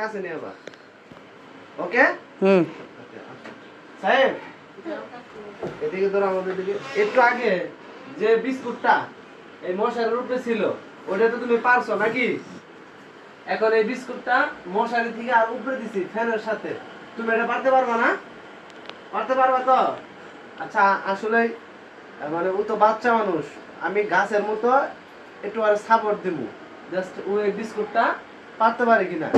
কাছে নিয়ে আবার ওকে? হুম। সাহেব এদিকে ধরো আমাদের দিকে। একটু আগে যে বিস্কুটটা এই মশারির উপরে ছিল ওটা তো তুমি পারছ নাকি? এখন এই বিস্কুটটা মশারি থেকে আর উপরে দিছি ফ্যানের সাথে। তুমি এটা পারতে পারবা না? পারতে পারবা তো? আচ্ছা আসলে মানে ও তো বাচ্চা মানুষ আমি গাছের মতো একটু আর সাপোর্ট দিব। জাস্ট ও এই বিস্কুটটা পারতে পারে কিনা?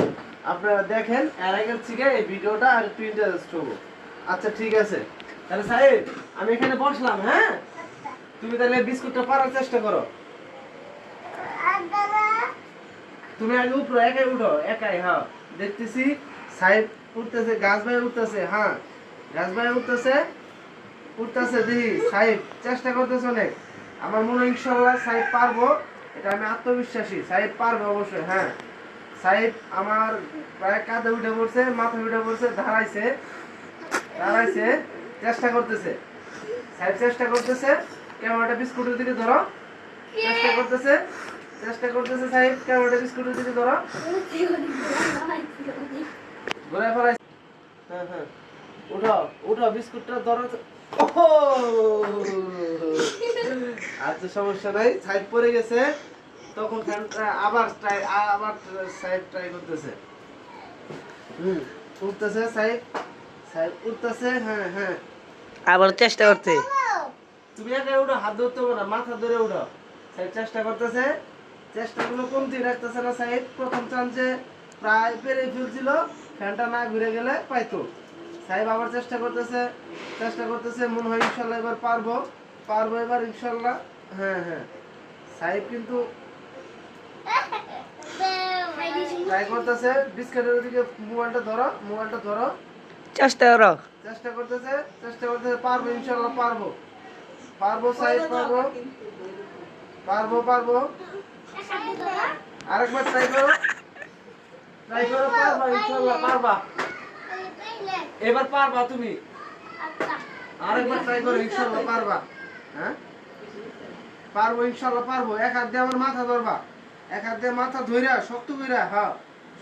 আপনারা দেখেন, এর আগের থেকে এই ভিডিওটা আর একটু ইন্টারেস্ট হব। আচ্ছা ঠিক আছে। তাহলে সাহেব, আমি এখানে বসলাম হ্যাঁ? তুমি তাহলে বিস্কুটটা পারার চেষ্টা করো। তুমি আগে উপরে, একাই উঠো, একাই হ্যাঁ। দেখতেছি, সাহেব উঠতেছে, গাছ ভাই উঠতেছে হ্যাঁ। গাছ ভাই উঠতেছে উঠতেছে, দেখি, সাহেব, চেষ্টা করতেছে অনেক। আমার মনে ইনশাল্লাহ সাহেব পারব, এটা আমি আত্মবিশ্বাসী, সাহেব পারবে অবশ্যই হ্যাঁ। সাহেব আমার প্রায় কাঁধে উঠে পড়ছে, মাথায় উঠে পড়ছে দাঁড়াইছে দাঁড়াইছে চেষ্টা করতেছে। সাহেব চেষ্টা করতেছে, ক্যামেরাটা বিস্কুটের দিকে ধরো। চেষ্টা করতেছে চেষ্টা করতেছে সাহেব, ক্যামেরাটা বিস্কুটের দিকে ধরো। ঘুরে ফেলাই। হ্যাঁ হ্যাঁ। উঠো উঠো, বিস্কুটটা ধরো! আচ্ছা সমস্যা নাই। সাইড পড়ে গেছে। তখন ফ্যানটা আবার ট্রাই আবার সাইড ট্রাই করতেছে। হুম উঠতেছে সাইড সাইড উঠতেছে হ্যাঁ হ্যাঁ। আবার চেষ্টা করতে তুমি একা উঠো হাত ধরতে না মাথা ধরে উঠো সাইড চেষ্টা করতেছে কমতি রাখতেছে না সাইড প্রথম চান্সে প্রায় পেরে ফেলছিল ফ্যানটা না ঘুরে গেলে পাইতো। সাহেব আবার চেষ্টা করতেছে চেষ্টা করতেছে মনে হয় ইনশাল্লাহ এবার পারব। পারব এবার ইনশাল্লাহ হ্যাঁ হ্যাঁ। সাহেব কিন্তু ট্রাই করতেছে বিস্কুটের দিকে মোবাইলটা ধরো মোবাইলটা ধরো। চেষ্টা করো। চেষ্টা করতেছে চেষ্টা করতেছে পারব ইনশাল্লাহ পারব। পারব সাহেব পারব। পারব পারব। আরেকবার ট্রাই করো। ট্রাই করো পারবা ইনশাল্লাহ পারবা। এবার পারবা তুমি। আরেকবার ট্রাই করো ইনশাল্লাহ পারবা। হ্যাঁ? পারব ইনশাল্লাহ পারব। এক হাত দিয়ে আমার মাথা ধরবা। এক হাত দিয়ে মাথা ধইরা শক্ত কইরা হ্যাঁ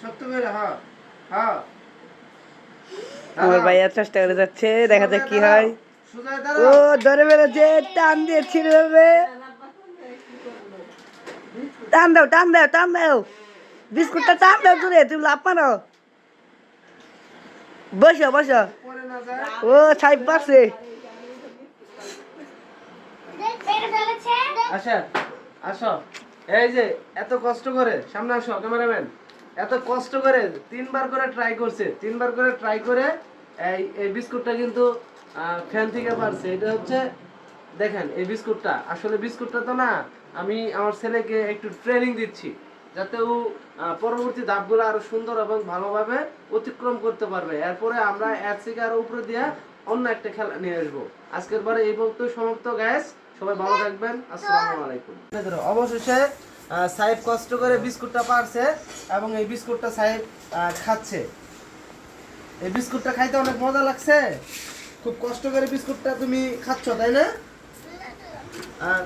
শক্ত কইরা হ্যাঁ হ্যাঁ আমার ভাইয়া চেষ্টা করে যাচ্ছে দেখা যাক কি হয়। ও ধরে বেড়েছে টান দিয়ে ছিঁড়ে দেবে টান দাও টান দাও টান দাও। বিস্কুটটা টান দাও দূরে তুমি লাভ মারো। বসো বসো। পরে না যায়। ও সাইব পারছে। আসা আসো। এই যে, এত কষ্ট করে, সামনে আসো, ক্যামেরাম্যান। এত কষ্ট করে তিনবার করে ট্রাই করছে, তিনবার করে ট্রাই করে এই এই বিস্কুটটা কিন্তু ফ্যান থেকে পারছে এটা হচ্ছে, দেখেন এই বিস্কুটটা। আসলে বিস্কুটটা তো না, আমি আমার ছেলেকে একটু ট্রেনিং দিচ্ছি, যাতে ও পরবর্তী ধাপগুলো আরও সুন্দর এবং ভালোভাবে অতিক্রম করতে পারবে। এরপরে আমরা এর থেকে আরও উপরে দিয়ে অন্য একটা খেলা নিয়ে আসব। আজকের পরে এই পর্যন্ত সমাপ্ত গ্যাস অবশেষে সাহেব কষ্ট করে বিস্কুটটা পারছে এবং এই বিস্কুটটা সাহেব খাচ্ছে। এই বিস্কুটটা খাইতে অনেক মজা লাগছে। খুব কষ্ট করে বিস্কুটটা তুমি খাচ্ছ, তাই না?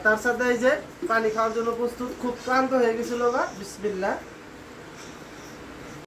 তার সাথে এই যে পানি খাওয়ার জন্য প্রস্তুত। খুব ক্লান্ত হয়ে গেছিল বা বিসমিল্লাহ।